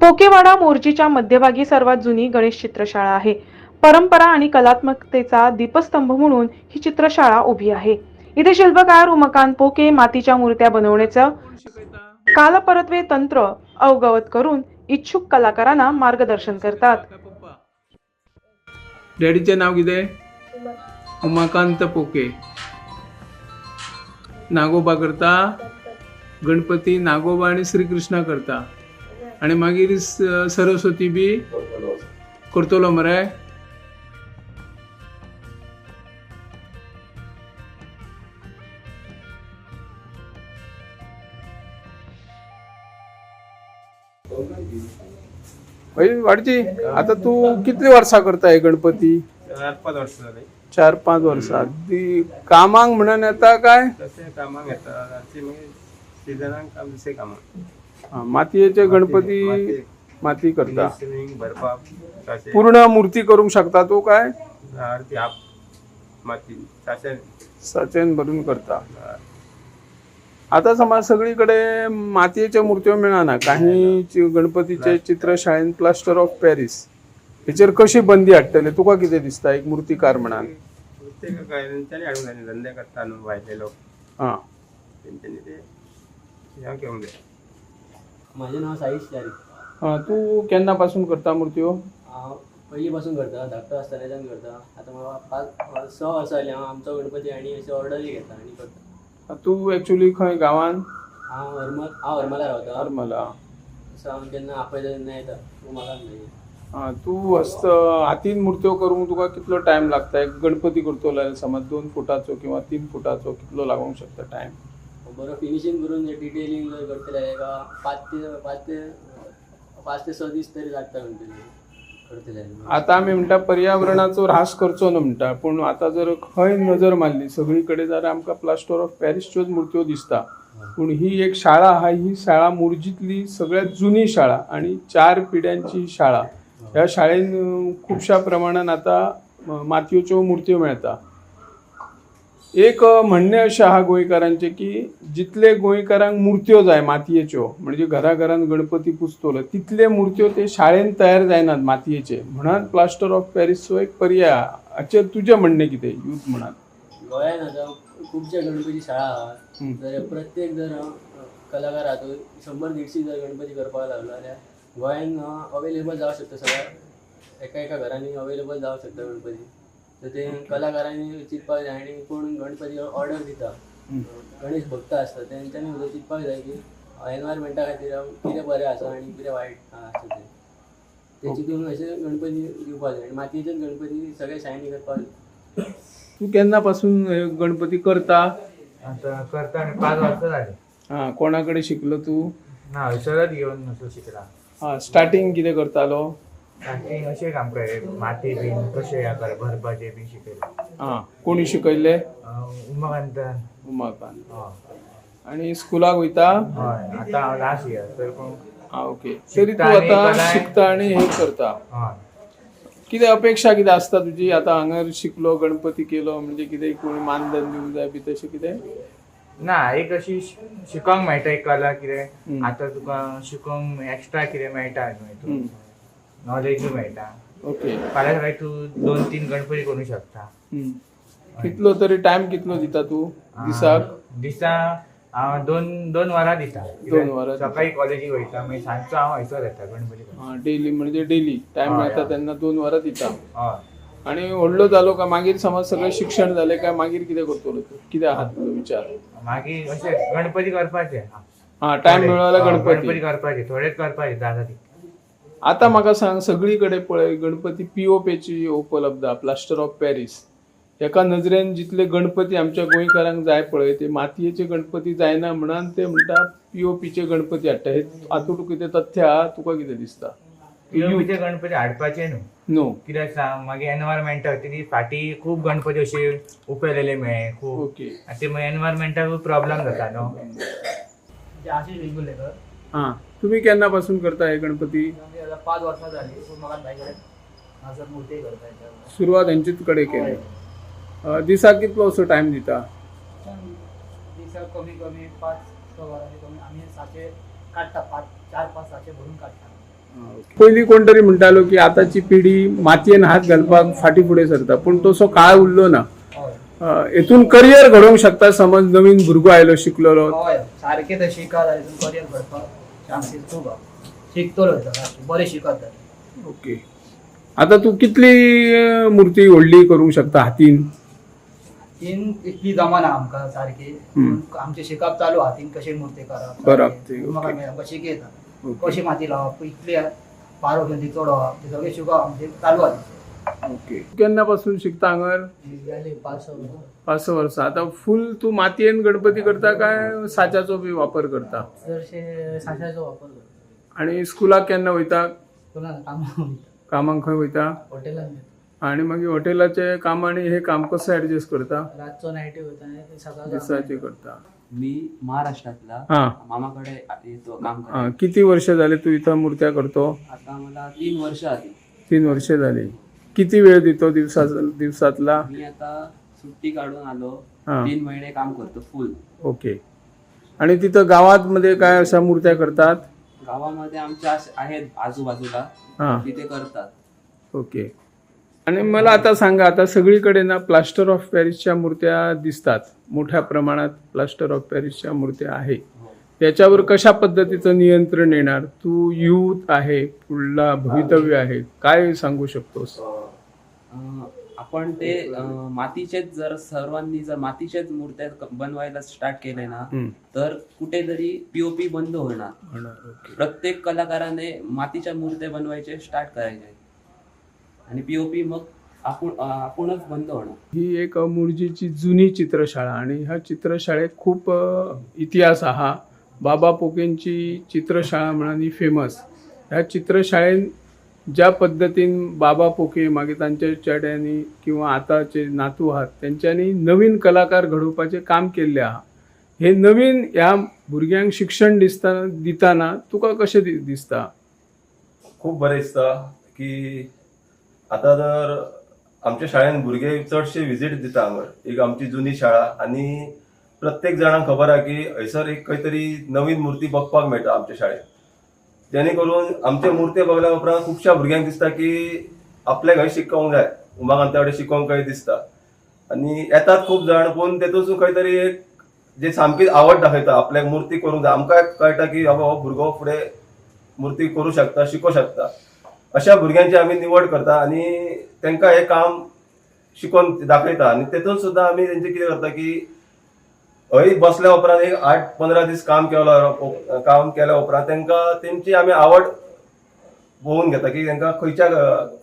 पोकेवाडा मोर्जीच्या मध्यभागी सर्वात जुनी गणेश चित्रशाळा आहे. परंपरा आणि कलात्मकतेचा दीपस्तंभ म्हणून ही चित्रशाळा उभी आहे. इथे शिल्पकार उमकान पोके मातीच्या मूर्त्या बनवण्याचं कालपरत्वे तंत्र अवगवत करून इच्छुक कलाकारांना मार्गदर्शन करतात. डॅडीचे नाव कितें उमाकांत पोके. नागोबा करता. गणपती नागोबा आणि श्रीकृष्णा करता. आणि मागीर सरस्वती बी करतलो मरे. भाई वाडची आता तू कितली वर्सां करता हे गणपती? चार पाच वर्ष झाले. चार पाच वर्सां ती कामांक म्हणून येता काय? कामाक येता. सिजनाक काम दुसरे कामाक हा, मातयेचे गणपती माती- माती करता. पूर्ण मूर्ती करूंक शकता तू काय? आरती आप माती सचेन. भरून करता. आता समज सगळीकडे मातयेच्यो मूर्त्यो मेळना काही चि- गणपतीचे चित्र शाळेन प्लास्टर ऑफ पॅरिस हेचेर कशी बंदी हाडटले तुका कितें दिसता? एक मूर्तीकार म्हणान ते काय? धंदे करता न्हू भायले लोक. हा. तेंच्यांनी ते ह्या जाय माझे नाव साईश चारी हा, तू केन्ना पासून करता मूर्त्यो हांव पयलीं करता धाकटो आसतनाच्यान करता. आतां म्हाका पांच स वर्सां जालीं हांव आमचो गणपती आनी अशी ऑर्डरी घेता आनी करता. तू एक्चुली खंय गांवान? हांव हरमल हांव हरमला रावता हरमला सो हांव केन्ना आपयता तेन्ना येता तूं म्हाका नाही हा, तू हस्त हातीन मूर्त्यो करूंक तुका कितलो टायम लागता एक गणपती करतलो जाल्यार समज दोन फुटाचो किंवा तीन फुटाचो कितलो लागूंक शकता टायम बरो फिनिशींग करून डिटेलिंग जर करतले एका पाच ते पाच ते पाच ते स दीस तरी लागता गणपती आता आमी म्हणटा पर्यावरणाचो ऱ्हास करचो ना म्हणटा पूण आतां जर खंय नजर मारली सगळी कडेन जाल्यार आमकां प्लास्टर ऑफ पॅरिसच्योच मुर्त्यो दिसता. पूण ही एक शाळा आहा ही शाळा मुर्जीतली सगळ्यात जुनी शाळा आणि चार पिढ्यांची शाळा. ह्या शाळेन खुबशा खुबश्या प्रमाणात आता मातयेच्यो मुर्त्यो मेळटा एक म्हणणें अशें आहा गोंयकारांचें की जितले गोंयकारांक मूर्त्यो जाय मातयेच्यो म्हणजे घरा घरान गणपती पुजतलो तितले मूर्त्यो ते शाळेन तयार जायनात मातयेचे. म्हणून प्लास्टर ऑफ पॅरिसचो एक पर्याय आहा. हाचेर तुजें म्हणणें कितें? यूथ म्हणान गोंयांत आतां खुबशे गणपती शाळा आहात. जर प्रत्येक जर कलाकार आहा तो शंबर देडशी जर गणपती करपाक लागलो. जाल्यार गोंयांत अवेलेबल जावं शकता सगळ्या एका एका घरांनी अवेलेबल जावं शकता गणपती. तर ते कलाकारांनी चिंतपाक जाय आनी कोण गणपती ऑर्डर दिता. गणेश भक्त आसता तेंच्यांनी सुद्दां चिंतपाक जाय की एनवायरमेंटा खातीर कितें बरें आसा आनी कितें वायट आसा तें. ते चिंतून अशे गणपती दिवपाक जाय. आनी मातयेचेच गणपती सगळे शायनी करपाक जाय. तू केन्ना पासून गणपती करता? आता करता आणि पाच वर्ष झाले. हा कोणा कडेन शिकलो तू? ना हयसरच घेऊन असो शिकला. हा स्टार्टिंग कितें करतालो? स्टार्टिंग अशें काम करे माती बीन कर शिकयलें हा कोणी शिकयले उमाकांत. हय आणि स्कुलाक वयता? हय आतां हांव लास्ट इयर तर पूण ओके. तरी तू शिकता आणि आता कलाय- शिकता आणि हे करता. हय कितें अपेक्षा कितें आसता तुजी आतां हांगर शिकलो गणपती केलो म्हणजे कितें कोणी मानधन दिवंक जाय बी तशें कितें? ना एक अशी शिकोंक मेळटा एक कला कितें? हम्म. आतां तुका शिकोंक एक्स्ट्रा कितें मेळटा हम्म. नॉलेजूय मेळटा ओके फाल्यां सकाळी तूं दोन तीन गणपती करूंक शकता. हम्म. कितलो तरी टायम कितलो दिता तू? दिसाक दिसा? हांव दोन दोन वरां दिता. दोन वरां दिता. सकाळी कॉलेजीक वयता मागीर सांजचो हांव हयसर येता गणपती डेली म्हणजे डेली हय, मेळटा. तेन्ना दोन वरां दिता. हय आणि व्हडलो जालो काय मागीर समज सगळें शिक्षण जालें काय मागीर कितें करतलो तू? कितें आहा तुजो विचार? मागीर अशें गणपती करपाचे. हा टायम थोडे- मेळलो जाल्यार गणपती. गणपती करपाचे थोडेच करपाचे जाता ती आता म्हाका सांग सगळी कडेन पळय गणपती पीओपीची उपलब्ध आहा प्लास्टर ऑफ पॅरिस एका नजरेन जितले गणपती आमच्या गोंयकारांक जाय पळय ते मातयेचे गणपती जायना म्हणून ते म्हणटा पीओपीचे गणपती हाडटा. हे हातूंत कितें तथ्य आहा तुका कितें दिसता? पिओपीचे गणपती हाडपाचे न्हू. नो कित्याक सांग मागीर एनवायरमेंटा ती फाटी खूब गणपती अशे उपेलेले मेळे खूब ओके. ते मागीर एनवायरमेंटाक प्रॉब्लेम जाता न्हू. आशिष वेगुर्लेकर हा. तुम्ही केन्ना पासून करता हे गणपती पाच वर्सां झाली मूर्ती सुरवात हेंचीच कडेन केली. अ, दिसाक कितलो असो टायम दिता? दिसाक कमी कमी पाच स वरांचे कमी. आमी साचे पाच चार पाच साचे भरून पयलीं कोण तरी म्हणटालो की आताची पिढी मातयेन हात घालपाक फाटी फुडें सरता पूण तसो काळ उरलो ना. हय. अ, हेतून करियर घडोवंक शकता समज नवीन भुरगो आयलो शिकलेलो. हय सारकें थंय शिकत जाल्यार करियर घडपाक चान्सीस खूब शिकतलो बरें शिकत ओके. आता तू कितली मूर्ती व्हडली करूंक शकता? हातीन? तीन इतली जमाना आमकां. पूण आमचें शिकप चालू आहा तीन कशें मूर्ती करप करप. ती. मेळ- आमकां शिकयता. कशी माती लावप इतली पारो घेवन ती चडोवप ते सगळें शिकप आमचें चालू आहा ओके. केन्ना पासून शिकता हांगर पांच स पाच स वर्सां आता फुल तू मातयेन गणपती करता काय साच्याचो बी वापर करता? चडशे साशाचो वापर करता. आणि स्कुलाक केन्ना वयता? कामाक कामाक खंय वयता? हॉटेलान आणि मागीर हॉटेलाचे काम आणि हे काम कसं ऍडजस्ट करता? रातचो नायटी वयता आनी दिसाचे करता. मी महाराष्ट्रातला हा. मामाकडे येतो काम हा, किती वर्ष झाले तू इथं मूर्त्या करतो? आता मला तीन वर्ष आली तीन वर्षे झाली. किती वेळ देतो दिवसा दिवसातला? मी आता सुट्टी काढून आलो. हा. तीन महिने काम करतो फुल ओके. आणि तिथं गावात मध्ये काय अशा मूर्त्या करतात? गावामध्ये आमच्या अश- आहेत आजूबाजूला. हा. तिथे करतात. ओके. आणि मला आता सांगा आता सगळीकडे ना प्लास्टर ऑफ पॅरिसच्या मूर्त्या दिसतात. मोठ्या प्रमाणात प्लास्टर ऑफ पॅरिसच्या मूर्त्या आहे त्याच्यावर कशा पद्धतीचं नियंत्रण येणार? तू युथ आहे पुढला भवितव्य आहे. काय सांगू शकतोस? अं, आपण ते मातीचेच जर सर्वांनी जर मातीचेच मूर्त्या बनवायला स्टार्ट केले ना. तर कुठेतरी पीओपी बंद होणार. प्रत्येक कलाकाराने मातीच्या मूर्त्या बनवायचे स्टार्ट करायचे. आणि पीओपी मग आपण आपणच बंद होणार. ही एक मुरजीची जुनी चित्रशाळा आणि ह्या चित्रशाळेक खूप इतिहास आहा. बाबा पोकेंची चित्रशाळा म्हणून फेमस ह्या चित्रशाळेन ज्या पद्धतीन बाबा पोके मागीर तांच्या चेड्यांनी किंवा आताचे नातू आहात तेंच्यांनी नवीन कलाकार घडोवपाचें काम केल्लें आहा. हे नवीन ह्या भुरग्यांक शिक्षण दिसता दिताना तुका कशें दिसता? खूप बरें दिसता की आतां तर आमच्या शाळेन भुरगे चडशे विजीट दिता हांगा एक आमची जुनी शाळा आनी प्रत्येक जाणांक खबर आहा की हयसर एक खंय तरी नवीन मुर्ती बघपाक मेळटा आमच्या शाळेत. जेणे करून आमचे मूर्ती बघल्या उपरांत खुबश्या भुरग्यांक दिसता की आपल्या खंय शिकोवंक जाय. उमाकांता कडेन शिकोवंक खंय दिसता. आनी येतात खूब जाण पूण तेतूंत खंय तरी एक जे सामकी आवड दाखयता आपल्याक मुर्ती करूंक जाय. आमकां कळटा की बाबा हो भुरगो फुडें मुर्ती करूं शकता शिकूं शकता. अशा भुरग्यांची आमी निवड करता आनी तांकां हें काम शिकोवन दाखयता. आनी तेतून सुद्दां आमी तेंचे कितें करता की हय बसल्या उपरांत एक आठ पंदरा दीस काम केलो काम केल्या उपरांत तांकां तेंची आमी आवड पळोवन घेता की तांकां खंयच्या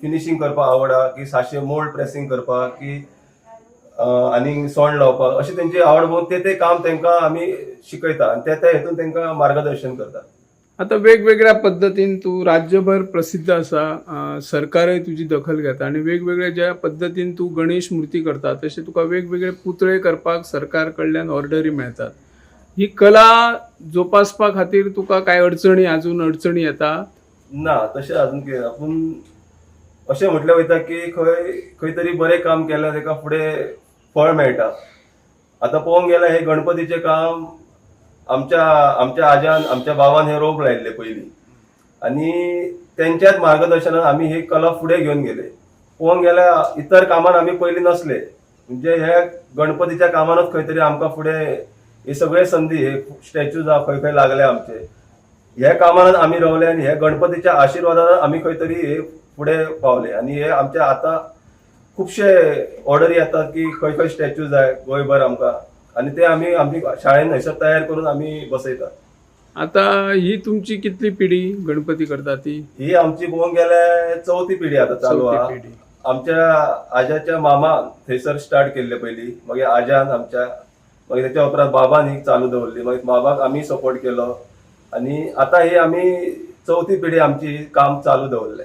फिनिशींग करपाक आवड आहा की साशे मोल्ड प्रेसींग करपाक की आनी सोंड लावपाक अशें तेंची आवड पळोवन ते ते काम तांकां आमी शिकयता आनी ते ते हेतून तांकां मार्गदर्शन करता. आता वेगवेगळ्या पद्धतीन तू राज्यभर प्रसिद्ध असा सरकारय तुझी दखल घेता आणि वेगवेगळ्या ज्या पद्धतीन तू गणेश मूर्ती करता तसे तुका वेगवेगळे पुतळे करपाक सरकार कडल्यान ऑर्डरी मेळतात. ही कला जोपासपा खातीर तुका काय अडचणी अजून अडचणी येता? ना तशें अजून कितें पूण अशें म्हटलें वयता की खंय खंय तरी बरें काम केल्यार ताका फुडें फळ मेळटा. आतां पळोवंक गेल्यार हे गणपतीचें काम आमच्या आमच्या आज्यान आमच्या बाबान हे रोप लायिल्ले पयलीं. आनी तेंच्याच मार्गदर्शनान आमी ही कला फुडें घेवन गेले. पळोवंक गेल्यार इतर कामान आमी पयलीं नसले. म्हणजे हे गणपतीच्या कामानच खंय तरी आमकां फुडें हे सगळे संदी हे स्टॅच्यूज आहा खंय खंय लागले आमचे. हे कामानच आमी रवले आनी हे गणपतीच्या आशिर्वादान आमी खंय तरी हे फुडें पावले. आनी हे आमचे आतां खुबशे ऑर्डरी येतात की खंय खंय स्टॅच्यू जाय गोंयभर आमकां. आनी ते आमी आमची शाळेन हयसर तयार करून आमी बसयतात. आता ही तुमची कितली पिढी गणपती करता ती? ही आमची पळोवंक गेल्यार चवथी पिढी आतां चालू आहा पिढी. आमच्या आज्याच्या मामान थंयसर स्टार्ट केल्ले पयलीं मागीर आज्यान आमच्या मागीर तेच्या उपरांत बाबान ही चालू दवरली. मागीर बाबाक आमी सपोर्ट केलो. आनी आतां ही आमी चवथी पिढी आमची काम चालू दवरले.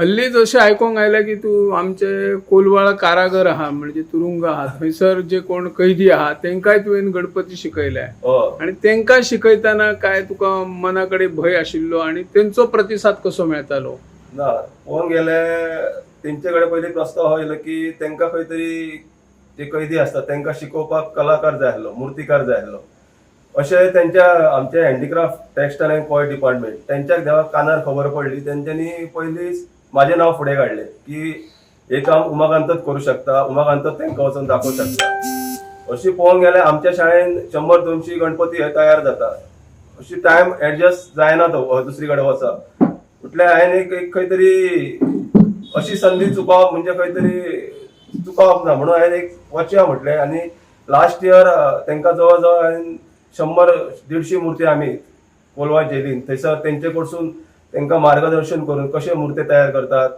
हल्लीच अशें आयकोंक आयलें की तूं आमचे कोलवाळ कारागर आहा म्हणजे तुरुंग आहा थंयसर जे कोण कैदी आहा तेंकाय तुवें गणपती शिकयल्या हय आणि तेंकां शिकयतना काय तुका मना कडेन भंय आशिल्लो आणि तेंचो प्रतिसाद कसो मेळटालो ना पळोवंक गेले तेंचे कडेन पयलीं प्रस्ताव हो येयलो की तांकां खंय तरी जे कैदी आसता तांकां शिकोवपाक कलाकार जाय आसलो मुर्तीकार जाय आसलो अशें तेंच्या आमचे handicraft textile and coir department तेंच्याक जेव्हा कानार खबर पडली तेंच्यांनी पयलींच म्हाजें नांव फुडें काडलें की हे काम उमाकांतच करूं शकता उमाकांतच तांकां वचून दाखोवंक शकता. अशी पळोवंक गेल्यार आमच्या शाळेन शंबर दोनशी गणपती हे तयार जाता अशी टायम एडजस्ट जायना तो दुसरी कडेन वचप म्हटल्यार हांवें एक एक खंय तरी अशी संदी चुकोवप म्हणजे खंय तरी चुकोवप ना म्हणून हांवें एक वचया म्हटलें आनी लास्ट इयर तेंकां जवळ जवळ हांवें शंबर देडशी मुर्ती आमी कोलवा जेलीन थंयसर तेंचे कडसून तेंकां मार्गदर्शन करून कशे मुर्ते तयार करतात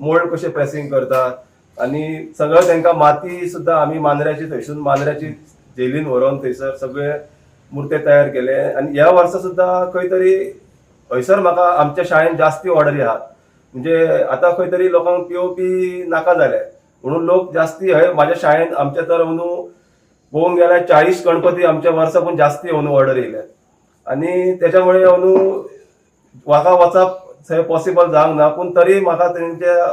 मोल्ड कशे प्रेसिंग करतात आनी सगळं तेंकां माती सुद्दां आमी मांद्र्याची थंयसून मांद्र्याची जेलीन व्हरोन थंयसर सगळे मुर्ते तयार केले. आनी ह्या वर्सा सुद्दां खंय तरी हयसर म्हाका आमच्या शाळेन जास्ती ऑर्डरी आहात. म्हणजे आतां खंय तरी लोकांक पीओपी नाका जाले म्हणून लोक जास्ती हय म्हाज्या शाळेन आमच्या तर अंदू पळोवंक गेल्यार चाळीस गणपती आमच्या वर्सा पूण जास्ती अंदू ऑर्डर येयले आनी त्याच्यामुळे अंदू म्हाका वचप थंय पॉसिबल जावंक ना पूण तरी म्हाका तेंच्या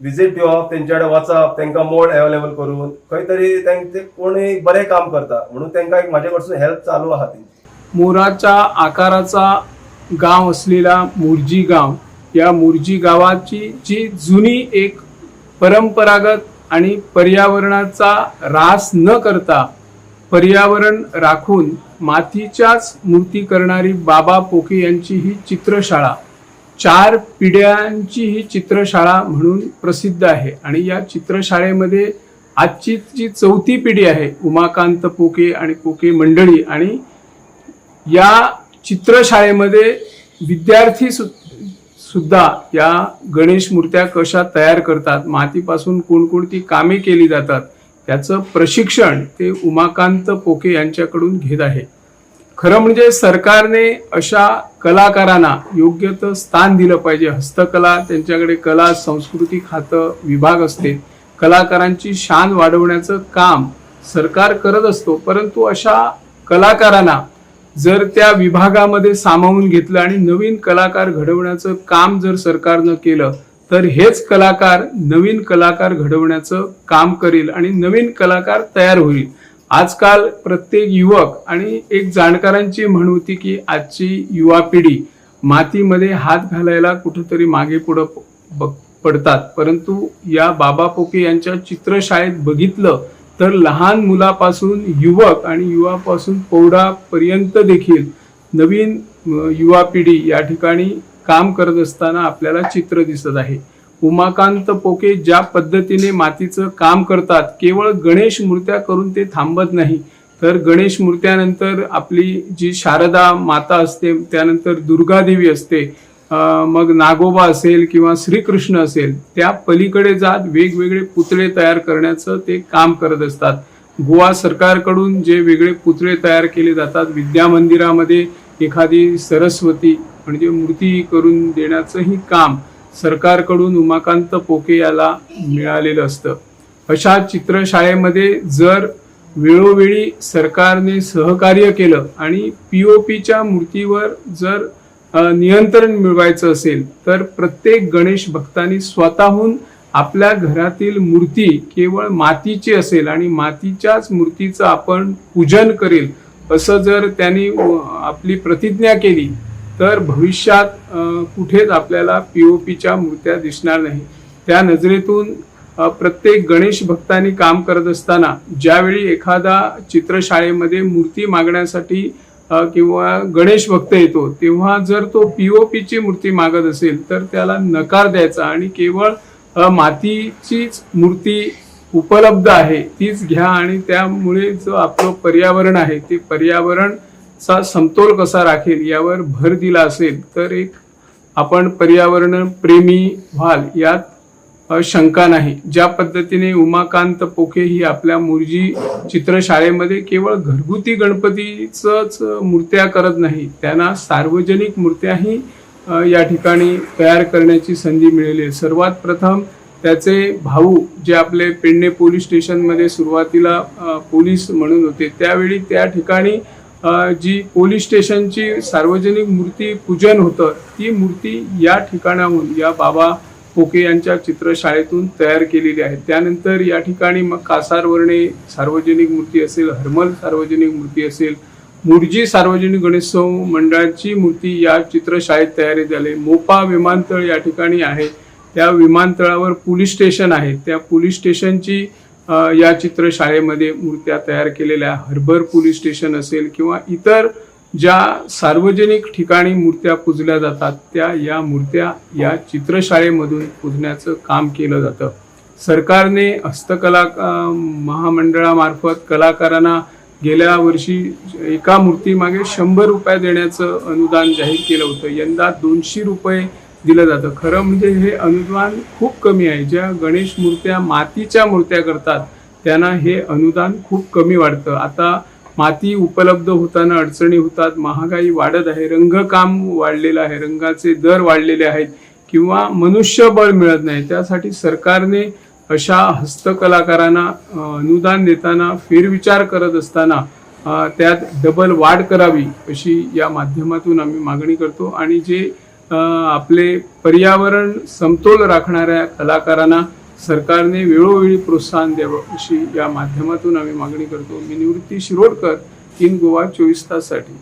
विजीट दिवप तेंचे कडेन वचप तेंकां मोड अवेलेबल करून खंय तरी तेंचे कोणूय बरें काम करता म्हणून तेंकां एक म्हाजे कडसून हेल्प चालू आहा तेंची मोराच्या आकाराचा गाव असलेला मुरजी गाव या मुरजी गावाची जी जुनी एक परंपरागत आणि पर्यावरणाचा रास न करता पर्यावरण राखून मातीच्याच मूर्ती करणारी बाबा पोके यांची ही चित्रशाळा चार पिढ्यांची ही चित्रशाळा म्हणून प्रसिद्ध आहे. आणि या चित्रशाळेमध्ये आजची जी चौथी पिढी आहे उमाकांत पोके आणि पोके मंडळी आणि या चित्रशाळेमध्ये विद्यार्थी सु सुद्धा या गणेश मूर्त्या कशा तयार करतात मातीपासून कोणकोणती कामे केली जातात त्याचं प्रशिक्षण ते उमाकांत पोके यांच्याकडून घेत आहे. खरं म्हणजे सरकारने अशा कलाकारांना योग्य तर स्थान दिलं पाहिजे. हस्तकला त्यांच्याकडे कला संस्कृती खातं विभाग असते. कलाकारांची शान वाढवण्याचं काम सरकार करत असतो. परंतु अशा कलाकारांना जर त्या विभागामध्ये सामावून घेतलं आणि नवीन कलाकार घडवण्याचं काम जर सरकारनं केलं तर हेच कलाकार नवीन कलाकार घडवण्याचं काम करील आणि नवीन कलाकार तयार होईल. आजकाल प्रत्येक युवक आणि एक जाणकारांची म्हण होती की आजची युवा पिढी मातीमध्ये हात घालायला कुठंतरी मागे पुढं पडतात. परंतु या बाबा पोके यांच्या चित्रशाळेत बघितलं तर लहान मुलापासून युवक आणि युवापासून प्रौढापर्यंत देखील नवीन युवा पिढी या ठिकाणी काम करत असताना आपल्याला चित्र दिसत आहे. उमाकांत पोके ज्या पद्धतीने मातीचं काम करतात केवळ गणेश मूर्त्या करून ते थांबत नाही. तर गणेश मूर्त्यानंतर आपली जी शारदा माता असते त्यानंतर दुर्गादेवी असते मग नागोबा असेल किंवा श्रीकृष्ण असेल त्या पलीकडे जात वेगवेगळे पुतळे तयार करण्याचं ते काम करत असतात. गोवा सरकारकडून जे वेगळे पुतळे तयार केले जातात विद्या मंदिरामध्ये एखादी सरस्वती म्हणजे मूर्ती करून देण्याचंही काम सरकारकडून उमाकांत पोके याला मिळालेलं असतं. अशा चित्रशाळेमध्ये जर वेळोवेळी सरकारने सहकार्य केलं आणि पी ओ पीच्या मूर्तीवर जर नियंत्रण मिळवायचं असेल तर प्रत्येक गणेश भक्तांनी स्वतःहून आपल्या घरातील मूर्ती केवळ मातीची असेल आणि मातीच्याच मूर्तीचं आपण पूजन करेल असं जर त्यांनी आपली प्रतिज्ञा केली तर भविष्यात कुठेच आपल्याला पी ओ पीच्या मूर्त्या दिसणार नाही. त्या नजरेतून प्रत्येक गणेश भक्तांनी काम करत असताना ज्यावेळी एखादा चित्रशाळेमध्ये मूर्ती मागण्यासाठी किंवा गणेश भक्त येतो तेव्हा जर तो पी ओ पीची मूर्ती मागत असेल तर त्याला नकार द्यायचा आणि केवळ मातीचीच मूर्ती उपलब्ध आहे तीच घ्या आणि त्यामुळे जो आपलं पर्यावरण आहे ते पर्यावरण चा समतोल कसा राखेल यावर भर दिला असेल तर एक आपण पर्यावरण प्रेमी व्हाल यात शंका नाही. ज्या पद्धतीने उमाकांत पोखे ही आपल्या मुरजी चित्रशाळेमध्ये केवळ घरगुती गणपतीच मूर्त्या करत नाही त्यांना सार्वजनिक मूर्त्याही या ठिकाणी तयार करण्याची संधी मिळाली. आहे सर्वात प्रथम त्याचे भाऊ जे आपले पेडणे पोलीस स्टेशनमध्ये सुरुवातीला पोलीस म्हणून होते त्यावेळी त्या ठिकाणी जी पोलीस स्टेशनची सार्वजनिक मूर्ती पूजन होतं ती मूर्ती या ठिकाणाहून या बाबा पोके यांच्या चित्रशाळेतून तयार केलेली आहे. त्यानंतर या ठिकाणी मग कासारवर्णे सार्वजनिक मूर्ती असेल हरमल सार्वजनिक मूर्ती असेल मुरजी सार्वजनिक गणेशोत्सव मंडळाची मूर्ती या चित्रशाळेत तयार झाली. मोपा विमानतळ या ठिकाणी आहे. त्या विमानतळावर पोलीस स्टेशन आहे. त्या पोलीस स्टेशनची या चित्रशाळेमध्ये मूर्त्या तयार केलेल्या हर्बर पोलीस स्टेशन असेल किंवा इतर ज्या सार्वजनिक ठिकाणी मूर्त्या पुजल्या जातात त्या या मूर्त्या या चित्रशाळेमधून पुजण्याचं काम केलं जातं. सरकारने हस्तकला महामंडळामार्फत कलाकारांना गेल्या वर्षी एका मूर्तीमागे शंभर रुपये देण्याचं अनुदान जाहीर केलं होतं. यंदा दोनशे रुपये दिलं जातं. खरं म्हणजे हे अनुदान खूप कमी आहे. ज्या गणेश मूर्त्या मातीच्या मूर्त्या करतात त्यांना हे अनुदान खूप कमी वाढतं. आता माती उपलब्ध होताना अडचणी होतात महागाई वाढत आहे रंगकाम वाढलेलं आहे रंगाचे दर वाढलेले आहेत किंवा मनुष्यबळ मिळत नाही. त्यासाठी सरकारने अशा हस्तकलाकारांना अनुदान देताना फेरविचार करत असताना त्यात डबल वाढ करावी अशी या माध्यमातून आम्ही मागणी करतो. आणि जे आपले पर्यावरण समतोल राखणाऱ्या कलाकारांना सरकारने वेळोवेळी प्रोत्साहन द्यावं अशी या माध्यमातून आम्ही मागणी करतो. मी निवृत्ती शिरोडकर इन गोवा चोवीस ताससाठी